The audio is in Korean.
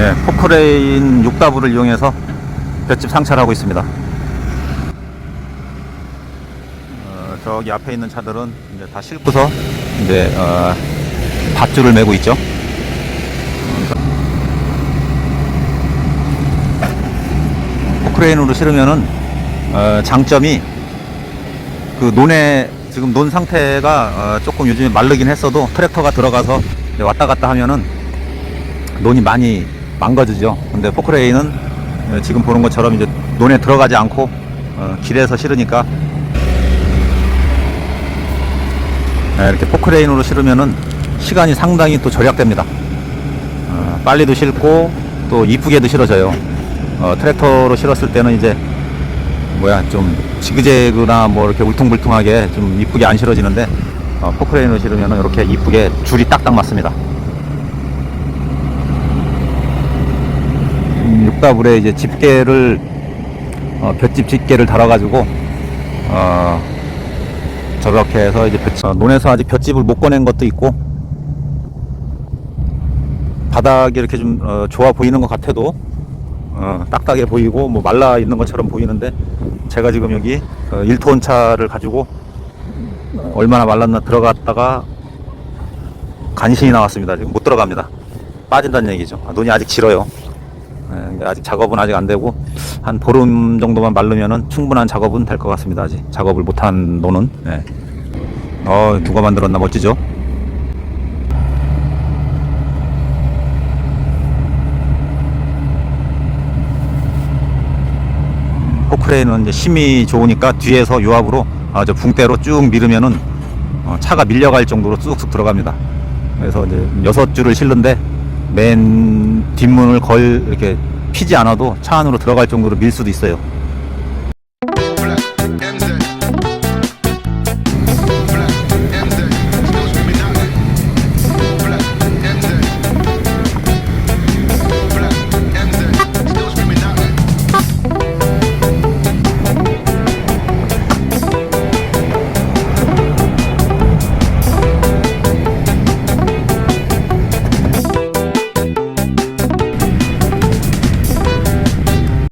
네, 포크레인 6다부를 이용해서 볏짚 상차를 하고 있습니다. 어, 저기 앞에 있는 차들은 이제 다 싣고서 이제 어, 밧줄을 메고 있죠. 포크레인으로 실으면은 어, 장점이 그 논에 지금 논 상태가 어, 조금 요즘에 마르긴 했어도 트랙터가 들어가서 왔다 갔다 하면은 논이 많이 망가지죠. 근데 포크레인은 어, 지금 보는 것처럼 이제 논에 들어가지 않고 어, 길에서 실으니까 네, 이렇게 포크레인으로 실으면은 시간이 상당히 또 절약됩니다. 어, 빨리도 실고 또 이쁘게도 실어져요. 어, 트랙터로 실었을 때는 이제 뭐야 좀 지그재그나 뭐 이렇게 울퉁불퉁하게 좀 이쁘게 안 실어지는데 어, 포크레인으로 실으면 이렇게 이쁘게 줄이 딱딱 맞습니다. 음, 육다불에 이제 집게를 어, 볏짚 집게를 달아가지고 어, 저렇게 해서 이제 볏, 어, 논에서 아직 볏짚을 못 꺼낸 것도 있고 바닥이 이렇게 좀 어, 좋아 보이는 것 같아도 어, 딱딱해 보이고 뭐 말라 있는 것처럼 보이는데 제가 지금 여기 어, 1톤 차를 가지고 얼마나 말랐나 들어갔다가 간신히 나왔습니다. 지금 못 들어갑니다. 빠진다는 얘기죠. 아, 논이 아직 질어요. 예, 근데 아직 작업은 아직 안 되고 한 보름 정도만 마르면은 충분한 작업은 될 것 같습니다. 아직 작업을 못한 논은. 예. 어 누가 만들었나 멋지죠? 포크레인은 이제 힘이 좋으니까 뒤에서 유압으로 아, 저 붕대로 쭉 밀으면은 어, 차가 밀려갈 정도로 쑥쑥 들어갑니다. 그래서 이제 여섯 줄을 실는데 맨 뒷문을 걸 이렇게 피지 않아도 차 안으로 들어갈 정도로 밀 수도 있어요.